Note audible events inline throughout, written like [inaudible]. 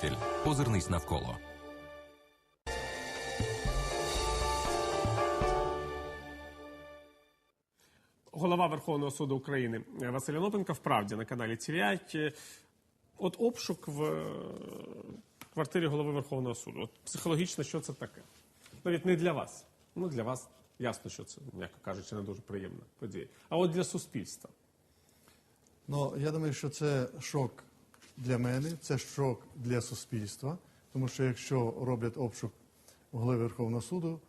профіль. Озирнись навколо. Голова Верховного суду України Василь Анопенко вправді на каналі Тіряють. От обшук в е, квартирі голови Верховного суду. От психологічно, що це таке? Навіть не для вас. Ну, для вас ясно, що це, м'яко кажучи, не дуже приємна подія. А от для суспільства. Ну, я думаю, що це шок для мене, це шок для суспільства, тому що якщо роблять обшук голови Верховного суду,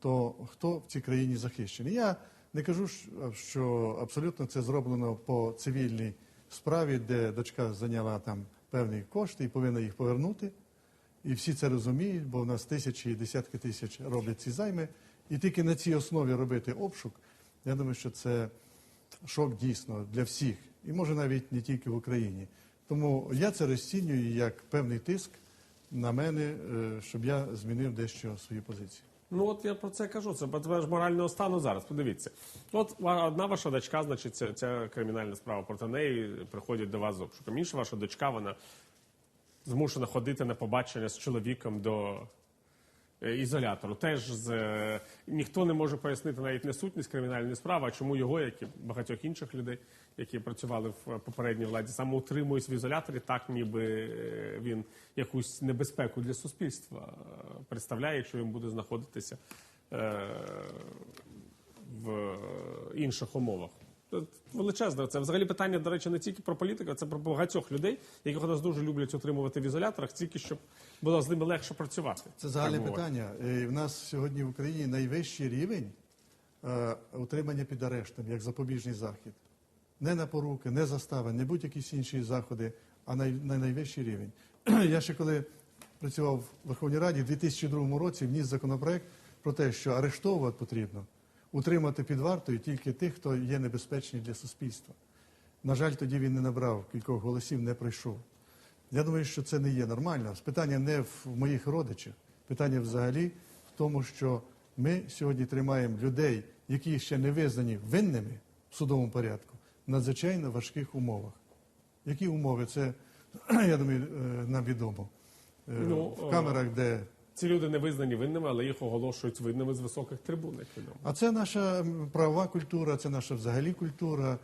то хто в цій країні захищений? Я не кажу, що абсолютно це зроблено по цивільній справі, де дочка зайняла там певні кошти і повинна їх повернути. І всі це розуміють, бо в нас тисячі і десятки тисяч роблять ці займи. І тільки на цій основі робити обшук, я думаю, що це шок дійсно для всіх, і може навіть не тільки в Україні. Тому я це розцінюю як певний тиск на мене, е, щоб я змінив дещо свою позицію. Ну от я про це кажу. Це ж морального стану зараз. Подивіться. От одна ваша дочка, значить, ця, ця кримінальна справа проти неї приходять до вас з обшуком. Інша ваша дочка, вона змушена ходити на побачення з чоловіком до ізолятору. Теж з е, ніхто не може пояснити навіть не сутність кримінальної справи, а чому його, як і багатьох інших людей, які працювали в попередній владі, саме утримують в ізоляторі, так ніби е, він якусь небезпеку для суспільства е, представляє, якщо він буде знаходитися е, в інших умовах. Величезне це взагалі питання, до речі, не тільки про політику, а це про багатьох людей, яких у нас дуже люблять утримувати в ізоляторах, тільки щоб було з ними легше працювати. Це загальне питання. Е, В нас сьогодні в Україні найвищий рівень е, утримання під арештом як запобіжний захід. Не на поруки, не застави, не будь-якісь інші заходи, а най, на найвищий рівень. [clears throat] Я ще коли працював в Верховній Раді в 2002 році вніс законопроект про те, що арештовувати потрібно, утримати під вартою тільки тих, хто є небезпечний для суспільства. На жаль, тоді він не набрав кількох голосів, не пройшов. Я думаю, що це не є нормально. Питання не в моїх родичах, питання взагалі в тому, що ми сьогодні тримаємо людей, які ще не визнані винними в судовому порядку, в надзвичайно важких умовах. Які умови? Це, [clears throat] я думаю, е, нам відомо. Е, Ну, в камерах, де Ці люди не визнані винними, але їх оголошують винними з високих трибун, як відомо. А це наша правова культура, це наша взагалі культура.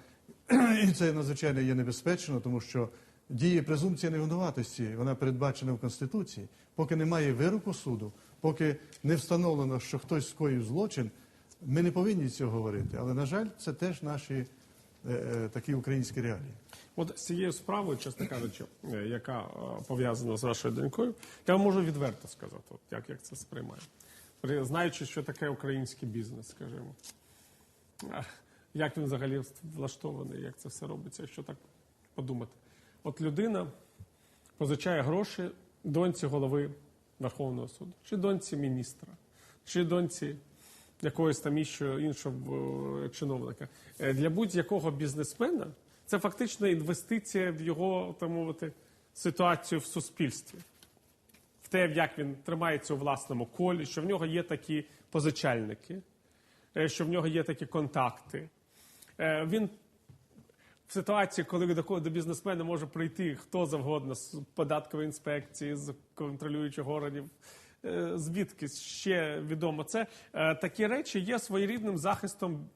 [clears throat] І це надзвичайно є небезпечно, тому що діє презумпція невинуватості, вона передбачена в Конституції. Поки немає вироку суду, поки не встановлено, що хтось скоїв злочин, ми не повинні цього говорити. Але, на жаль, це теж наші такі українські реалії. От з цією справою, чесно кажучи, е, яка е, пов'язана з вашою донькою, я вам можу відверто сказати, от як, як це сприймаю. При- Знаючи, що таке український бізнес, скажімо. Як він взагалі влаштований, як це все робиться, якщо так подумати. От людина позичає гроші доньці голови Верховного суду, чи доньці міністра, чи доньці якогось там іншого, іншого е, чиновника. Е, Для будь-якого бізнесмена це фактично інвестиція в його так мовити, ситуацію в суспільстві в те, як він тримається у власному колі, що в нього є такі позичальники, е, що в нього є такі контакти. Він в ситуації, коли до, до бізнесмена може прийти хто завгодно з податкової інспекції, з контролюючих органів. Е, Звідки ще відомо це? Е, Такі речі є своєрідним захистом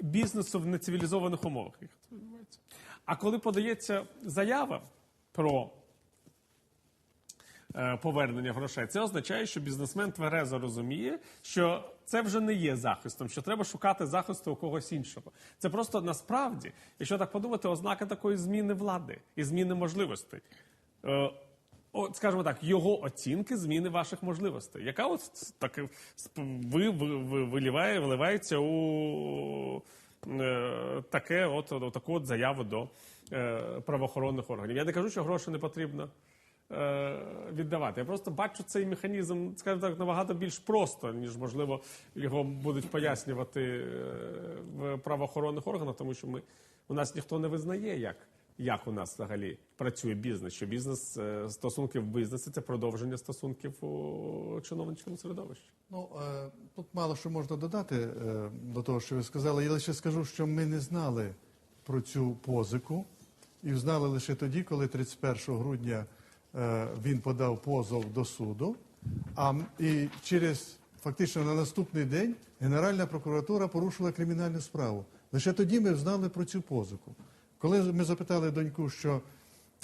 бізнесу в нецивілізованих умовах. А коли подається заява про е, повернення грошей. Це означає, що бізнесмен тверезо розуміє, що це вже не є захистом, що треба шукати захисту у когось іншого. Це просто насправді, якщо так подумати, ознака такої зміни влади і зміни можливостей. От, скажімо так, його оцінки зміни ваших можливостей. Яка от таке сп- ви, ви, ви виліває, виливається у е, таке, от, от, таку от заяву до е, правоохоронних органів. Я не кажу, що гроші не потрібно е, віддавати. Я просто бачу цей механізм, скажімо так, набагато більш просто, ніж можливо його будуть пояснювати е, в правоохоронних органах, тому що ми у нас ніхто не визнає, як, як у нас взагалі працює бізнес. Що бізнес е, стосунки в бізнесі це продовження стосунків у чиновничому середовищі. Ну, е, тут мало що можна додати е, до того, що ви сказали. Я лише скажу, що ми не знали про цю позику і знали лише тоді, коли 31 грудня він подав позов до суду, а і через фактично на наступний день Генеральна прокуратура порушила кримінальну справу. Лише тоді ми знали про цю позику. Коли ми запитали доньку, що,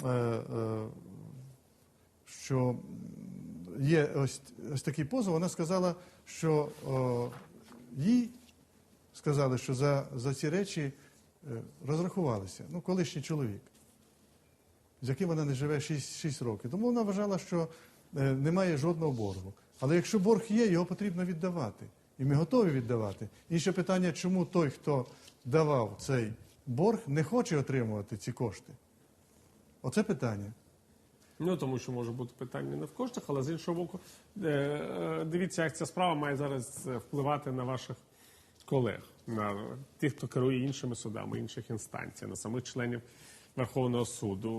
е, е, що є ось, ось такий позов, вона сказала, що їй сказали, що за, за ці речі е, розрахувалися. Ну, колишній чоловік, з яким вона не живе 6, 6 років. Тому вона вважала, що немає жодного боргу. Але якщо борг є, його потрібно віддавати. І ми готові віддавати. Інше питання, чому той, хто давав цей борг, не хоче отримувати ці кошти? Оце питання. Ну тому що може бути питання не в коштах, але з іншого боку, е, е, дивіться, як ця справа має зараз е, впливати на ваших колег, на тих, хто керує іншими судами, інших інстанцій, на самих членів Верховного суду.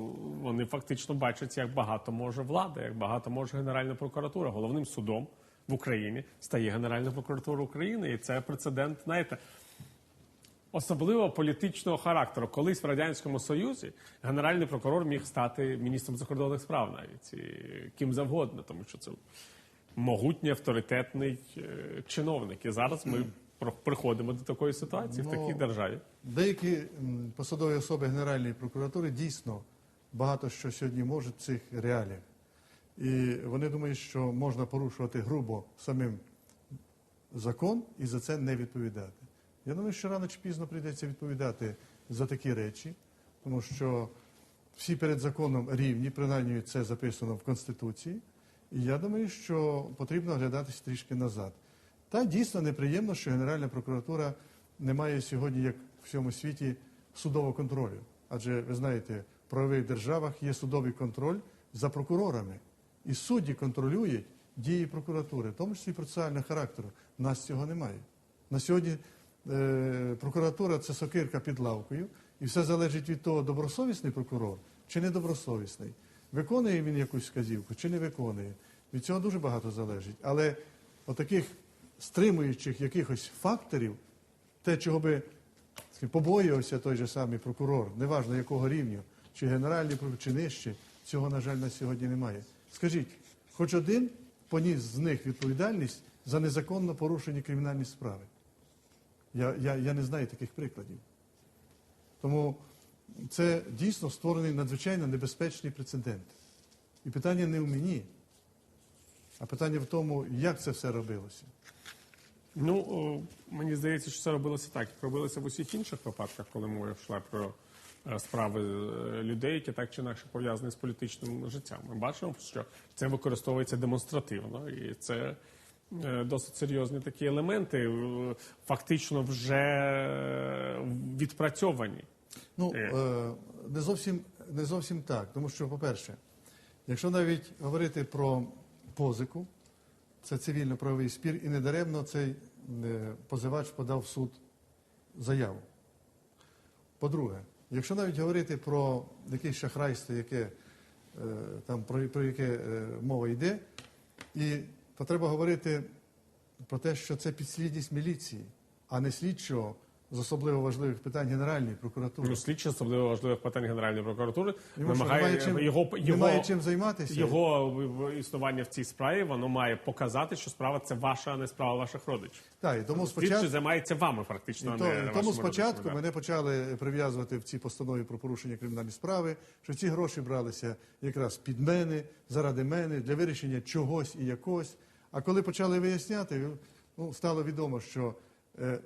Вони фактично бачать, як багато може влада, як багато може Генеральна прокуратура. Головним судом в Україні стає Генеральна прокуратура України, і це прецедент, знаєте. Особливо політичного характеру. Колись в радянському союзі генеральний прокурор міг стати міністром закордонних справ, навіть і ким завгодно, тому що це могутній авторитетний е, чиновник. І зараз ми приходимо до такої ситуації в Ну, такій державі. Деякі посадові особи Генеральної прокуратури дійсно багато що сьогодні можуть в цих реаліях. І вони думають, що можна порушувати грубо самим закон і за це не відповідати. Я думаю, що рано чи пізно прийдеться відповідати за такі речі, тому що всі перед законом рівні, принаймні це записано в Конституції. І я думаю, що потрібно оглядатись трішки назад. Та дійсно неприємно, що Генеральна прокуратура не має сьогодні, як в всьому світі, судового контролю. Адже ви знаєте, в правових державах є судовий контроль за прокурорами. І судді контролюють дії прокуратури, в тому числі процесуального характеру. Нас цього немає. На сьогодні прокуратура це сокирка під лавкою, і все залежить від того, добросовісний прокурор чи недобросовісний. Виконує він якусь вказівку чи не виконує. Від цього дуже багато залежить. Але отаких стримуючих якихось факторів, те, чого би побоювався той же самий прокурор, неважно якого рівня, чи генеральний прокурор, чи нижче, цього, на жаль, на сьогодні немає. Скажіть, хоч один поніс з них відповідальність за незаконно порушені кримінальні справи? Я, я, я не знаю таких прикладів. Тому це дійсно створений надзвичайно небезпечний прецедент. І питання не в мені, а питання в тому, як це все робилося. Ну мені здається, що це робилося так, як робилося в усіх інших випадках, коли мова йшла про е, справи е, людей, які так чи інакше пов'язані з політичним життям. Ми бачимо, що це використовується демонстративно, і це досить серйозні такі елементи, е, фактично вже е, відпрацьовані. Ну, Е. е, не, зовсім, не зовсім так. Тому що, по-перше, якщо навіть говорити про позику, це цивільно-правовий спір, і недаремно цей е, позивач подав в суд заяву. По-друге, якщо навіть говорити про якесь шахрайство, яке, е, там, про, про яке е, мова йде, і то треба говорити про те, що це підслідність міліції, а не слідчого з особливо важливих питань Генеральної прокуратури. Ну, слідчі особливо важливих питань Генеральної прокуратури Йому що, вимагає немає чим, його, немає його, чим займатися. його існування в цій справі. Воно має показати, що справа це ваша, а не справа ваших родичів. Так, і тому спочатку, займається вами фактично. і а не і тому спочатку родичами, мене почали прив'язувати в цій постанові про порушення кримінальної справи, що ці гроші бралися якраз під мене, заради мене, для вирішення чогось і якось. А коли почали виясняти, ну, стало відомо, що е,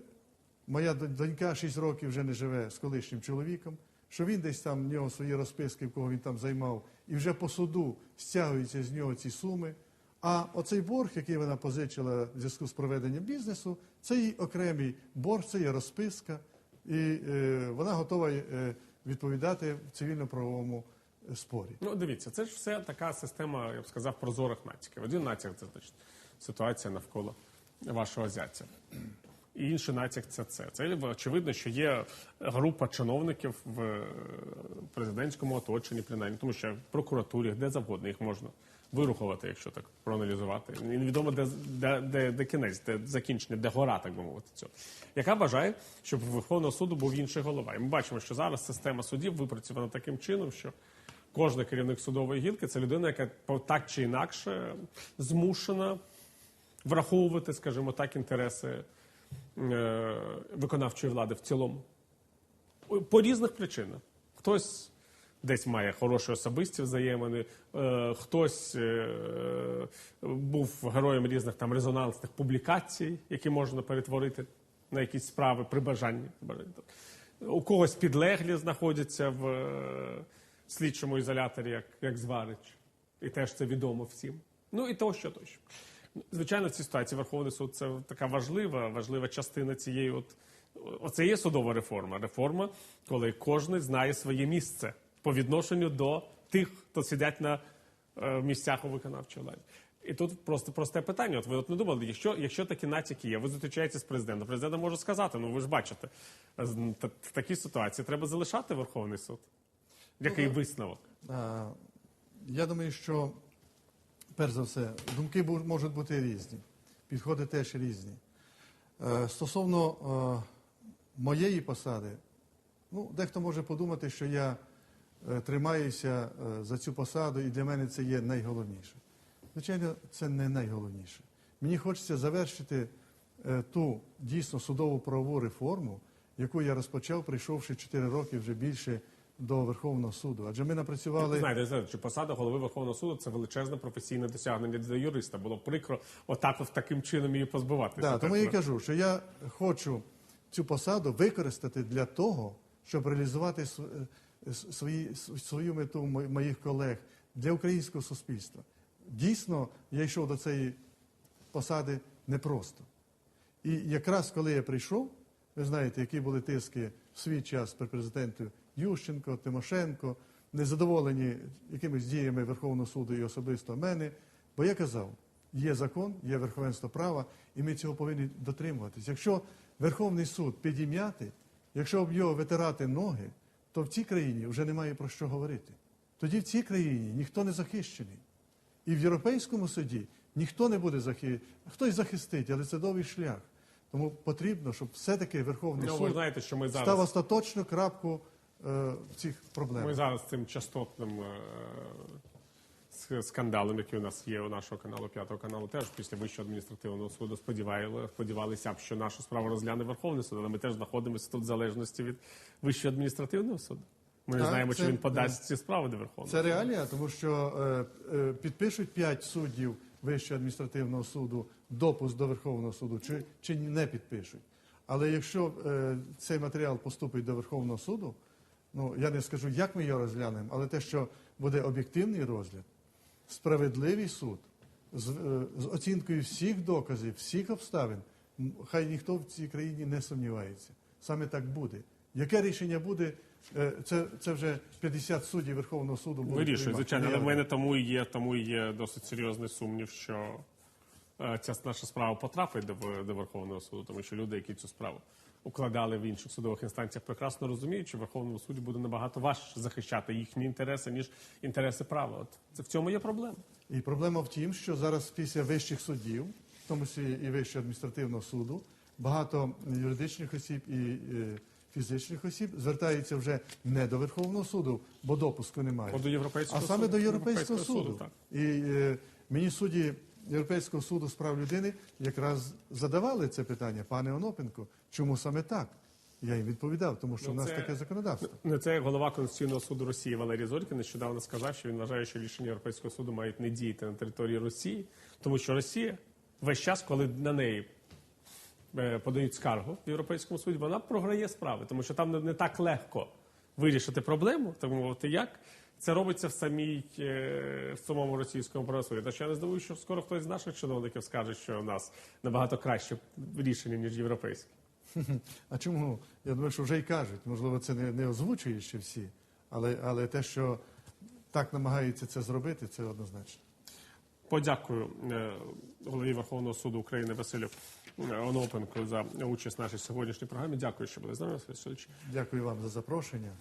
моя донька 6 років вже не живе з колишнім чоловіком, що він десь там в нього свої розписки, в кого він там займав, і вже по суду стягуються з нього ці суми. А оцей борг, який вона позичила в зв'язку з проведенням бізнесу, це її окремий борг, це є розписка, і е, вона готова е, відповідати в цивільно-правовому спорі. Ну, дивіться, це ж все така система, я б сказав, прозорих натяків. Один натяк це значить ситуація навколо вашого зятя. І інший натяк це це. Це очевидно, що є група чиновників в е, президентському оточенні, принаймні, тому що в прокуратурі, де завгодно їх можна вирухувати, якщо так проаналізувати. І невідомо, де, де, де, де кінець, де закінчення, де гора, так би мовити, цього. Яка бажає, щоб Верховного суду був інший голова. І ми бачимо, що зараз система судів випрацьована таким чином, що кожен керівник судової гілки це людина, яка так чи інакше змушена враховувати, скажімо так, інтереси е, виконавчої влади в цілому. По різних причинах. Хтось десь має хороші особисті взаємини, е, хтось е, був героєм різних там резонансних публікацій, які можна перетворити на якісь справи при бажанні. У когось підлеглі знаходяться в слідчому ізоляторі, як, як зварич. І теж це відомо всім. Ну і тощо, тощо. Звичайно, в цій ситуації Верховний суд це така важлива, важлива частина цієї. От оце є судова реформа. Реформа, коли кожен знає своє місце по відношенню до тих, хто сидять на е, місцях у виконавчій владі. І тут просто просте питання. От ви от не думали, якщо, якщо такі натяки є, ви зустрічаєтеся з президентом. Президент може сказати: ну ви ж бачите, в такій ситуації треба залишати Верховний суд. Який висновок? А, Я думаю, що перш за все, думки можуть бути різні, підходи теж різні. Е, Стосовно е, моєї посади, ну, дехто може подумати, що я е, тримаюся за цю посаду, і для мене це є найголовніше. Звичайно, це не найголовніше. Мені хочеться завершити ту дійсно судову правову реформу, яку я розпочав, прийшовши 4 роки вже більше до Верховного суду. Адже ми напрацювали. Знаєте, знаєте, що посада голови Верховного суду це величезне професійне досягнення для юриста. Було прикро отак от таким чином її позбиватися. Да, тому я кажу, що я хочу цю посаду використати для того, щоб реалізувати е, свої, свою мету мо- моїх колег для українського суспільства. Дійсно, я йшов до цієї посади непросто. І якраз коли я прийшов, ви знаєте, які були тиски в свій час при президенту Ющенко, Тимошенко, незадоволені якимись діями Верховного суду і особисто мене. Бо я казав, є закон, є верховенство права, і ми цього повинні дотримуватись. Якщо Верховний суд підім'яти, якщо об його витирати ноги, то в цій країні вже немає про що говорити. Тоді в цій країні ніхто не захищений. І в Європейському суді ніхто не буде захистити. Хтось захистить, але це довгий шлях. Тому потрібно, щоб все-таки Верховний Ну, ви суд знаєте, що ми став зараз остаточну крапку цих проблемах. ми зараз цим частотним е, скандалом, який у нас є у нашого каналу, п'ятого каналу, теж після вищого адміністративного суду сподівали, сподівалися б, що нашу справу розгляне Верховний суд, але ми теж знаходимося тут в залежності від вищого адміністративного суду. Ми не знаємо, це- чи він подасть ці справи до Верховного. Це реалія, тому що е, е, підпишуть п'ять суддів Вищого адміністративного суду допуск до Верховного суду, чи, чи не підпишуть. Але якщо е, цей матеріал поступить до Верховного суду, ну я не скажу, як ми його розглянемо, але те, що буде об'єктивний розгляд, справедливий суд з, е, з оцінкою всіх доказів, всіх обставин, хай ніхто в цій країні не сумнівається. Саме так буде. Яке рішення буде, е, це, це вже 50 суддів Верховного суду будуть Вирішує, звичайно, але в мене тому і є, тому і є досить серйозний сумнів, що е, ця наша справа потрапить до, до Верховного суду, тому що люди, які цю справу укладали в інших судових інстанціях, прекрасно розуміють, що Верховному суді буде набагато важче захищати їхні інтереси, ніж інтереси права. От це в цьому є проблема. І проблема в тім, що зараз після вищих судів, в тому числі і Вищого адміністративного суду, багато юридичних осіб і фізичних осіб звертаються вже не до Верховного суду, бо допуску немає. Бо до а саме суду. до Європейського, Європейського суду. суду, так. І е, мені судді Європейського суду з прав людини якраз задавали це питання, пане Онопенко, чому саме так? Я їм відповідав, тому що Ну, в нас це- таке законодавство. Не це як голова Конституційного суду Росії Валерій Зорькін нещодавно сказав, що він вважає, що рішення Європейського суду мають не діяти на території Росії, тому що Росія весь час, коли на неї е, подають скаргу в Європейському суді, вона програє справи, тому що там не, так легко вирішити проблему, так мовити, як це робиться в самій е, в самому російському правосудді. Та що я не здивую, що скоро хтось з наших чиновників скаже, що у нас набагато краще рішення ніж європейське. [laughs] А чому? Я думаю, що вже й кажуть. Можливо, це не, не озвучує ще всі, але, але те, що так намагаються це зробити, це однозначно. Подякую е, голові Верховного суду України Василю е, Онопенку за участь в нашій сьогоднішній програмі. Дякую, що були з нами. Василь Дякую вам за запрошення.